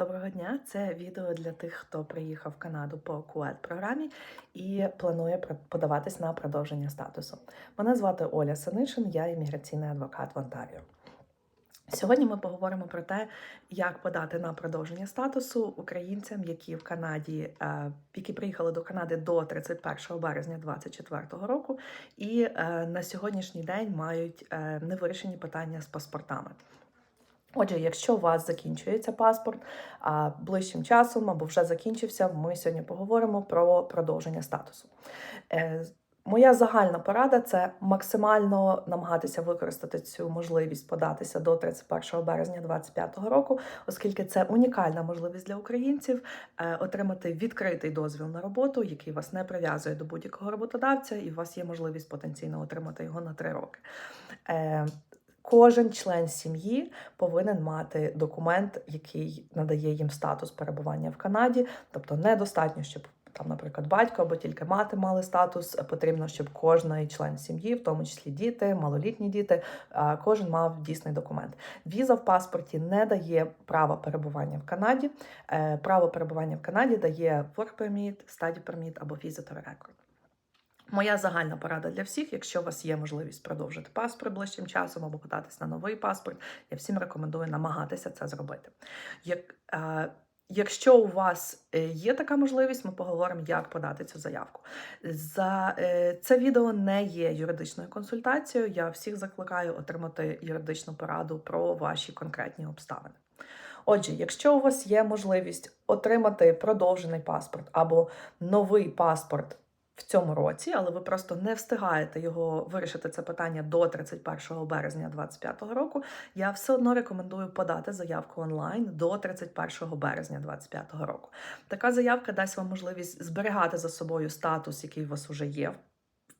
Доброго дня! Це відео для тих, хто приїхав в Канаду по кует програмі і планує подаватись на продовження статусу. Мене звати Оля Санишин, я імміграційний адвокат в Онтаріо. Сьогодні ми поговоримо про те, як подати на продовження статусу українцям, які в Канаді, е, які приїхали до Канади до 31 березня 2024 року, і е, на сьогоднішній день мають е, невирішені питання з паспортами. Отже, якщо у вас закінчується паспорт а ближчим часом або вже закінчився, ми сьогодні поговоримо про продовження статусу. Е, Моя загальна порада це максимально намагатися використати цю можливість податися до 31 березня 2025 року, оскільки це унікальна можливість для українців е, отримати відкритий дозвіл на роботу, який вас не прив'язує до будь-якого роботодавця, і у вас є можливість потенційно отримати його на 3 роки. Е, Кожен член сім'ї повинен мати документ, який надає їм статус перебування в Канаді. Тобто недостатньо, щоб там, наприклад, батько або тільки мати мали статус. Потрібно, щоб кожен член сім'ї, в тому числі діти, малолітні діти, кожен мав дійсний документ. Віза в паспорті не дає права перебування в Канаді. Е, Право перебування в Канаді дає work permit, study permit або visitor record. Моя загальна порада для всіх, якщо у вас є можливість продовжити паспорт ближчим часом або податись на новий паспорт, я всім рекомендую намагатися це зробити. Як, е, Якщо у вас е, є така можливість, ми поговоримо, як подати цю заявку. За е, це відео не є юридичною консультацією. Я всіх закликаю отримати юридичну пораду про ваші конкретні обставини. Отже, якщо у вас є можливість отримати продовжений паспорт або новий паспорт в цьому році, але ви просто не встигаєте його вирішити це питання до 31 березня 2025 року, я все одно рекомендую подати заявку онлайн до 31 березня 2025 року. Така заявка дасть вам можливість зберігати за собою статус, який у вас вже є.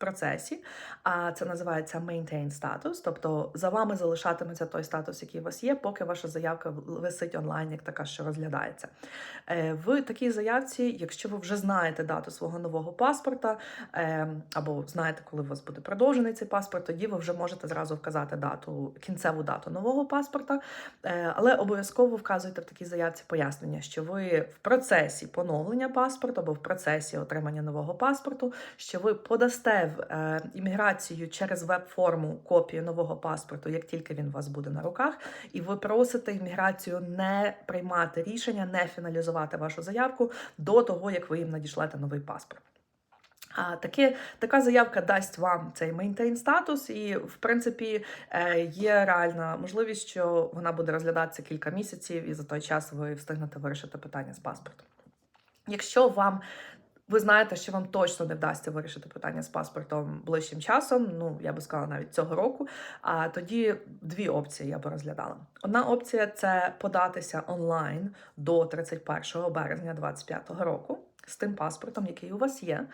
Процесі, а це називається maintain статус, тобто за вами залишатиметься той статус, який у вас є, поки ваша заявка висить онлайн, як така, що розглядається. Е, В такій заявці, якщо ви вже знаєте дату свого нового паспорта, е, або знаєте, коли у вас буде продовжений цей паспорт, тоді ви вже можете зразу вказати дату, кінцеву дату нового паспорта, Е, але обов'язково вказуйте в такій заявці пояснення, що ви в процесі поновлення паспорту або в процесі отримання нового паспорту, що ви подасте в е, імміграцію через веб-форму копію нового паспорту, як тільки він у вас буде на руках, і ви просите імміграцію не приймати рішення, не фіналізувати вашу заявку до того, як ви їм надішлете новий паспорт. А таке, така заявка дасть вам цей мейнтейн статус, і в принципі е, є реальна можливість, що вона буде розглядатися кілька місяців, і за той час ви встигнете вирішити питання з паспортом. Якщо вам ви знаєте, що вам точно не вдасться вирішити питання з паспортом ближчим часом, ну я би сказала навіть цього року. А тоді дві опції я би розглядала. Одна опція це податися онлайн до 31 березня 2025 року з тим паспортом, який у вас є.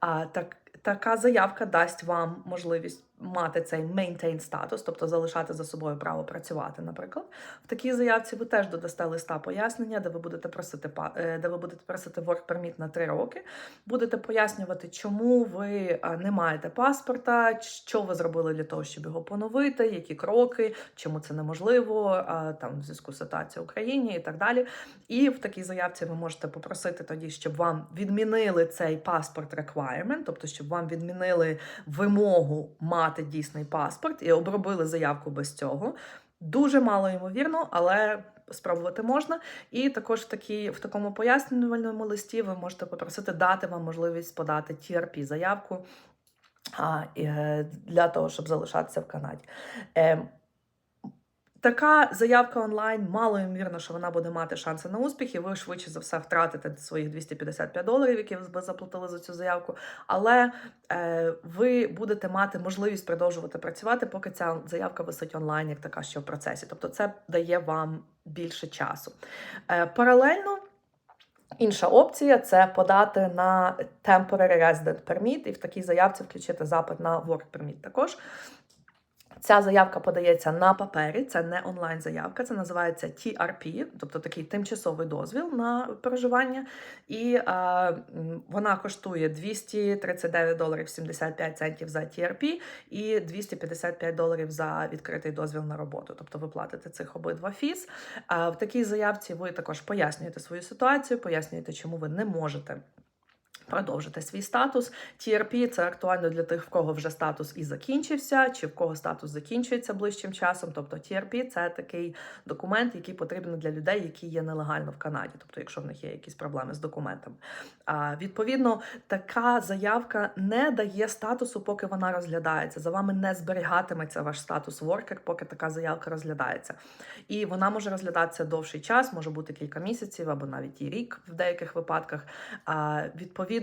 А так, така заявка дасть вам можливість мати цей maintain статус, тобто залишати за собою право працювати, наприклад. В такій заявці ви теж додасте листа пояснення, де ви будете просити е, де ви будете просити work permit на 3 роки. Будете пояснювати, чому ви не маєте паспорта, що ви зробили для того, щоб його поновити, які кроки, чому це неможливо, там в зв'язку з ситуацією в Україні і так далі. І в такій заявці ви можете попросити тоді, щоб вам відмінили цей паспорт requirement, тобто щоб вам відмінили вимогу мати дійсний паспорт і обробили заявку без цього. Дуже мало ймовірно, але спробувати можна. І також в, такі, в такому пояснювальному листі ви можете попросити дати вам можливість подати TRP заявку е, для того, щоб залишатися в Канаді. Така заявка онлайн, мало ймовірно, що вона буде мати шанси на успіх, і ви швидше за все втратите своїх 255 доларів, які ви заплатили за цю заявку. Але е, ви будете мати можливість продовжувати працювати, поки ця заявка висить онлайн, як така, що в процесі. Тобто, це дає вам більше часу. Е, паралельно. Інша опція це подати на Temporary Resident Permit і в такій заявці включити запит на Work Permit також. Ця заявка подається на папері, це не онлайн-заявка, це називається TRP, тобто такий тимчасовий дозвіл на проживання. І е, вона коштує 239 доларів 75 центів за TRP і 255 доларів за відкритий дозвіл на роботу. Тобто ви платите цих обидва фіз. А в такій заявці ви також пояснюєте свою ситуацію, пояснюєте, чому ви не можете. Продовжити свій статус. TRP – це актуально для тих, в кого вже статус і закінчився, чи в кого статус закінчується ближчим часом. Тобто TRP – це такий документ, який потрібен для людей, які є нелегально в Канаді, тобто, якщо в них є якісь проблеми з документами. А, відповідно, така заявка не дає статусу, поки вона розглядається. За вами не зберігатиметься ваш статус worker, поки така заявка розглядається. І вона може розглядатися довший час, може бути кілька місяців або навіть і рік в деяких випадках. А, відповідно,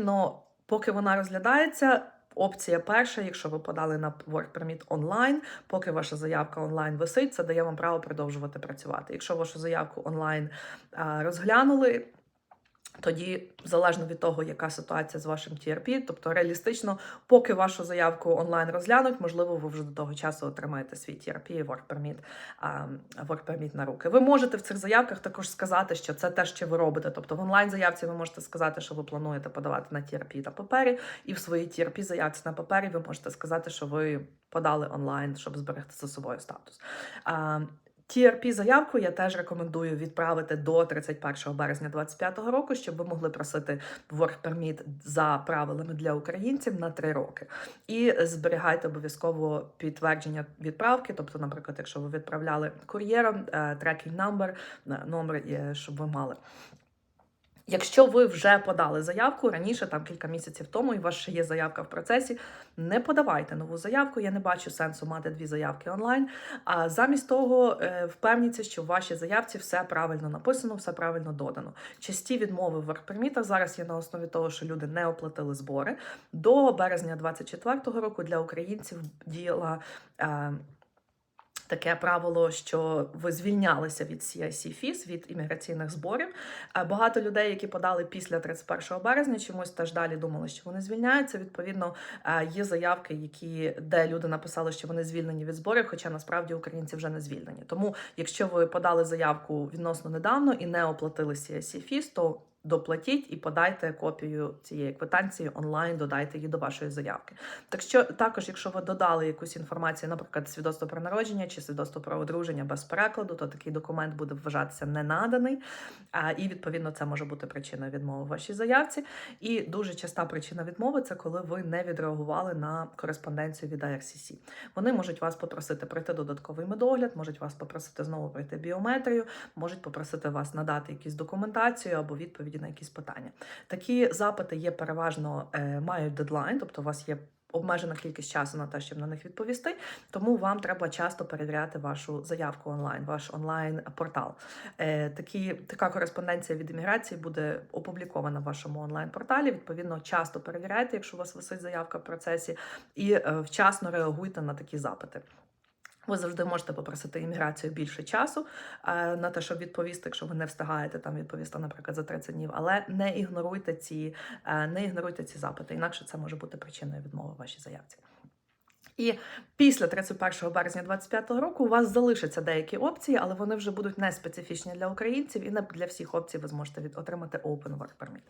поки вона розглядається. Опція перша, якщо ви подали на Work Permit онлайн, поки ваша заявка онлайн висить, це дає вам право продовжувати працювати. Якщо вашу заявку онлайн розглянули, тоді залежно від того, яка ситуація з вашим TRP, тобто реалістично, поки вашу заявку онлайн розглянуть, можливо, ви вже до того часу отримаєте свій TRP і Work Permit, Work Permit на руки. Ви можете в цих заявках також сказати, що це те, що ви робите. Тобто в онлайн заявці ви можете сказати, що ви плануєте подавати на TRP на папері, і в своїй TRP заявці на папері ви можете сказати, що ви подали онлайн, щоб зберегти за собою статус. TRP заявку я теж рекомендую відправити до 31 березня 2025 року, щоб ви могли просити Work Permit за правилами для українців на 3 роки. І зберігайте обов'язково підтвердження відправки. Тобто, наприклад, якщо ви відправляли кур'єром, трекінг е, номер, е, щоб ви мали. Якщо ви вже подали заявку раніше, там кілька місяців тому, і у вас ще є заявка в процесі, не подавайте нову заявку. Я не бачу сенсу мати дві заявки онлайн. А замість того е, впевніться, що в вашій заявці все правильно написано, все правильно додано. Часті відмови в WorkPermit зараз є на основі того, що люди не оплатили збори. До березня 2024 року для українців діяла. Таке правило, що ви звільнялися від CIC Fees, від імміграційних зборів. Е, Багато людей, які подали після 31 березня, чомусь теж далі думали, що вони звільняються. Відповідно, е, є заявки, які де люди написали, що вони звільнені від зборів, хоча насправді українці вже не звільнені. Тому, якщо ви подали заявку відносно недавно і не оплатили CIC Fees, то доплатіть і подайте копію цієї квитанції онлайн, додайте її до вашої заявки. Так що також, якщо ви додали якусь інформацію, наприклад, свідоцтво про народження чи свідоцтво про одруження без перекладу, то такий документ буде вважатися ненаданий, і відповідно це може бути причиною відмови в вашій заявці. І дуже часта причина відмови це коли ви не відреагували на кореспонденцію від IRCC. Вони можуть вас попросити пройти додатковий медогляд, можуть вас попросити знову пройти біометрію, можуть попросити вас надати якусь документацію або відповіді на якісь питання. Такі запити є переважно е, мають дедлайн, тобто у вас є. Обмежена кількість часу на те, щоб на них відповісти, тому вам треба часто перевіряти вашу заявку онлайн, ваш онлайн-портал. Е, такі, така кореспонденція від імміграції буде опублікована в вашому онлайн-порталі. Відповідно, часто перевіряйте, якщо у вас висить заявка в процесі, і е, вчасно реагуйте на такі запити. Ви завжди можете попросити імміграцію більше часу е, на те, щоб відповісти, якщо ви не встигаєте там відповісти, наприклад, за 30 днів. Але не ігноруйте ці, е, не ігноруйте ці запити, інакше це може бути причиною відмови вашій заявці. І після 31 березня 2025 року у вас залишаться деякі опції, але вони вже будуть не специфічні для українців, і не для всіх опцій ви зможете від отримати Open Work Permit.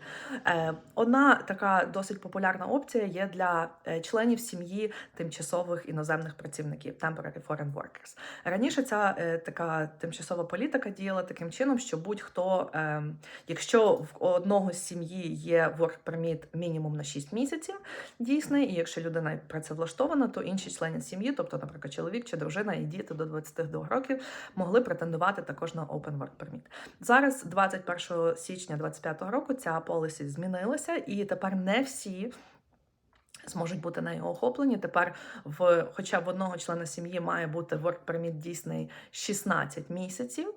Е, Одна така досить популярна опція є для е, членів сім'ї тимчасових іноземних працівників Temporary Foreign Workers. Раніше ця е, така тимчасова політика діяла таким чином, що будь-хто, е, якщо в одного з сім'ї є Work Permit мінімум на 6 місяців дійсний, і якщо людина працевлаштована, то інші члени сім'ї, тобто, наприклад, чоловік чи дружина і діти до 22 років, могли претендувати також на Open Work Permit. Зараз, 21 січня 2025 року, ця полісі змінилася, і тепер не всі. Зможуть бути нею охоплені. Тепер, в, хоча в одного члена сім'ї має бути work permit дійсний 16 місяців.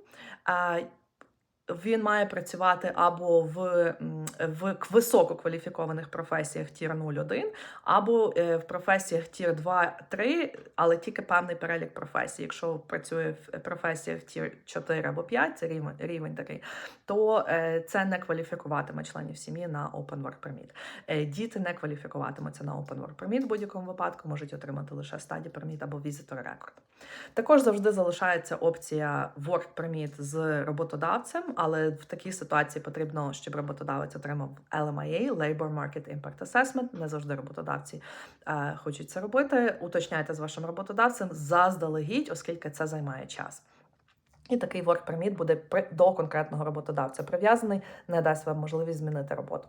Він має працювати або в в висококваліфікованих професіях Тір 01 або е, в професіях Тір 2-3, але тільки певний перелік професій. Якщо працює в професіях Тір 4 або 5, це рівень, рівень такий, то е, це не кваліфікуватиме членів сім'ї на Open Work Permit. Е, Діти не кваліфікуватимуться на Open Work Permit в будь-якому випадку, можуть отримати лише Study Permit або Visitor Record. Також завжди залишається опція Work Permit з роботодавцем, але в такій ситуації потрібно, щоб роботодавець отримав LMIA, Labor Market Impact Assessment. Не завжди роботодавці е, хочуть це робити. Уточняйте з вашим роботодавцем заздалегідь, оскільки це займає час. І такий work permit буде при- до конкретного роботодавця прив'язаний, не дасть вам можливість змінити роботу.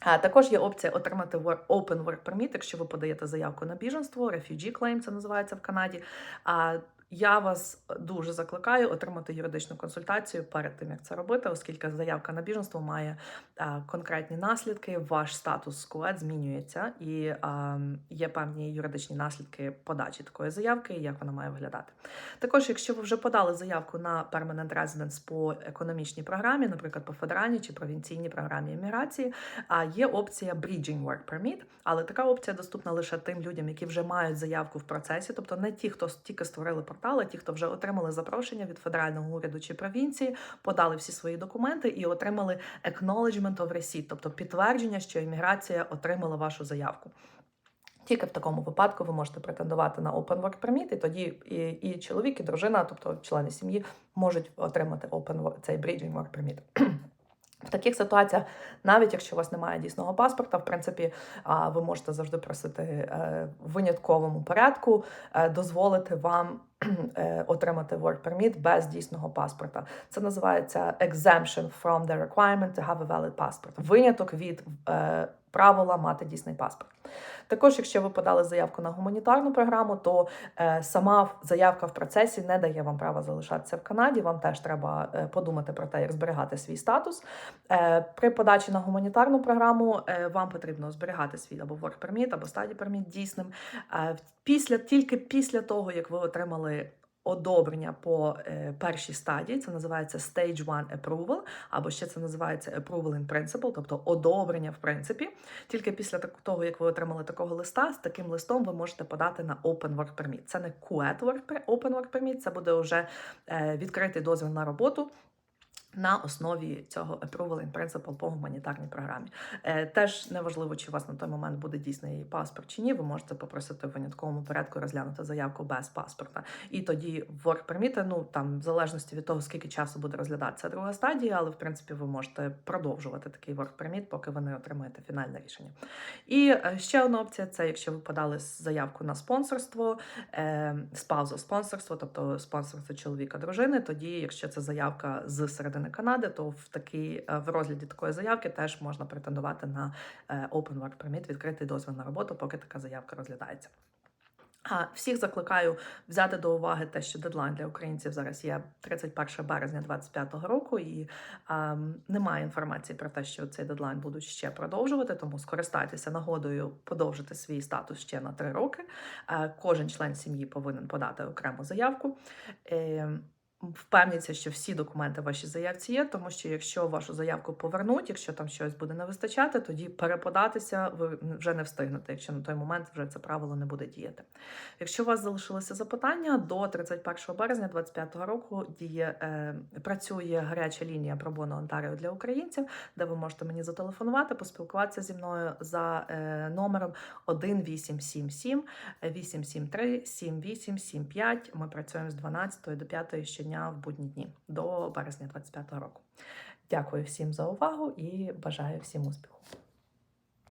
А також є опція отримати Open Work Permit, якщо ви подаєте заявку на біженство, Refugee Claim, це називається в Канаді. А я вас дуже закликаю отримати юридичну консультацію перед тим, як це робити, оскільки заявка на біженство має конкретні наслідки. Ваш статус СКУЕД змінюється, і є певні юридичні наслідки подачі такої заявки, як вона має виглядати. Також, якщо ви вже подали заявку на Permanent Residence по економічній програмі, наприклад, по федеральній чи провінційній програмі імміграції, є опція Bridging Work Permit, але така опція доступна лише тим людям, які вже мають заявку в процесі, тобто не ті, хто тільки створили портал, ті, хто вже отримали запрошення від федерального уряду чи провінції, подали всі свої документи і отримали acknowledgement of receipt, тобто підтвердження, що імміграція отримала вашу заявку. Тільки в такому випадку ви можете претендувати на Open Work Permit, і тоді і, і чоловік, і дружина, тобто члени сім'ї, можуть отримати Open Work, цей Bridging Work Permit. В таких ситуаціях, навіть якщо у вас немає дійсного паспорта, в принципі, ви можете завжди просити е, в винятковому порядку е, дозволити вам отримати work permit без дійсного паспорта. Це називається exemption from the requirement to have a valid passport. Виняток від е, правила мати дійсний паспорт. Також, якщо ви подали заявку на гуманітарну програму, то е, сама заявка в процесі не дає вам права залишатися в Канаді. Вам теж треба е, подумати про те, як зберігати свій статус. Е, при подачі на гуманітарну програму е, вам потрібно зберігати свій або work permit, або study permit дійсним. Е, після тільки після того, як ви отримали. Одобрення по е, першій стадії, це називається Stage 1 Approval, або ще це називається Approval in Principle, тобто одобрення в принципі. Тільки після того, як ви отримали такого листа, з таким листом ви можете подати на Open Work Permit. Це не QET Work Permit, це буде вже е, відкритий дозвіл на роботу. На основі цього Approval in Principle по гуманітарній програмі. Е, теж неважливо, чи у вас на той момент буде дійсний паспорт чи ні. Ви можете попросити в винятковому порядку розглянути заявку без паспорта. І тоді work permit, ну там в залежності від того, скільки часу буде розглядатися друга стадія, але в принципі ви можете продовжувати такий work permit, поки ви не отримаєте фінальне рішення. І е, ще одна опція це якщо ви подали заявку на спонсорство, е, спаузу спонсорство, тобто спонсорство чоловіка дружини. Тоді, якщо це заявка з середини Канади, то в такий е, в розгляді такої заявки теж можна претендувати на е, Open Work Permit, відкритий дозвіл на роботу, поки така заявка розглядається. А всіх закликаю взяти до уваги те, що дедлайн для українців зараз є 31 березня 2025 року, і ем, немає інформації про те, що цей дедлайн будуть ще продовжувати. Тому скористайтеся нагодою подовжити свій статус ще на 3 роки. Е, кожен член сім'ї повинен подати окрему заявку. Е, Впевніться, що всі документи в вашій заявці є, тому що якщо вашу заявку повернуть, якщо там щось буде не вистачати, тоді переподатися ви вже не встигнете, якщо на той момент вже це правило не буде діяти. Якщо у вас залишилися запитання, до 31 березня 2025 року діє е, працює гаряча лінія пробоно Онтаріо для українців, де ви можете мені зателефонувати, поспілкуватися зі мною за е, номером 1877 873 7875. Ми працюємо з 12 до 5 щодня в будні дні до березня 2025 року. Дякую всім за увагу і бажаю всім успіху.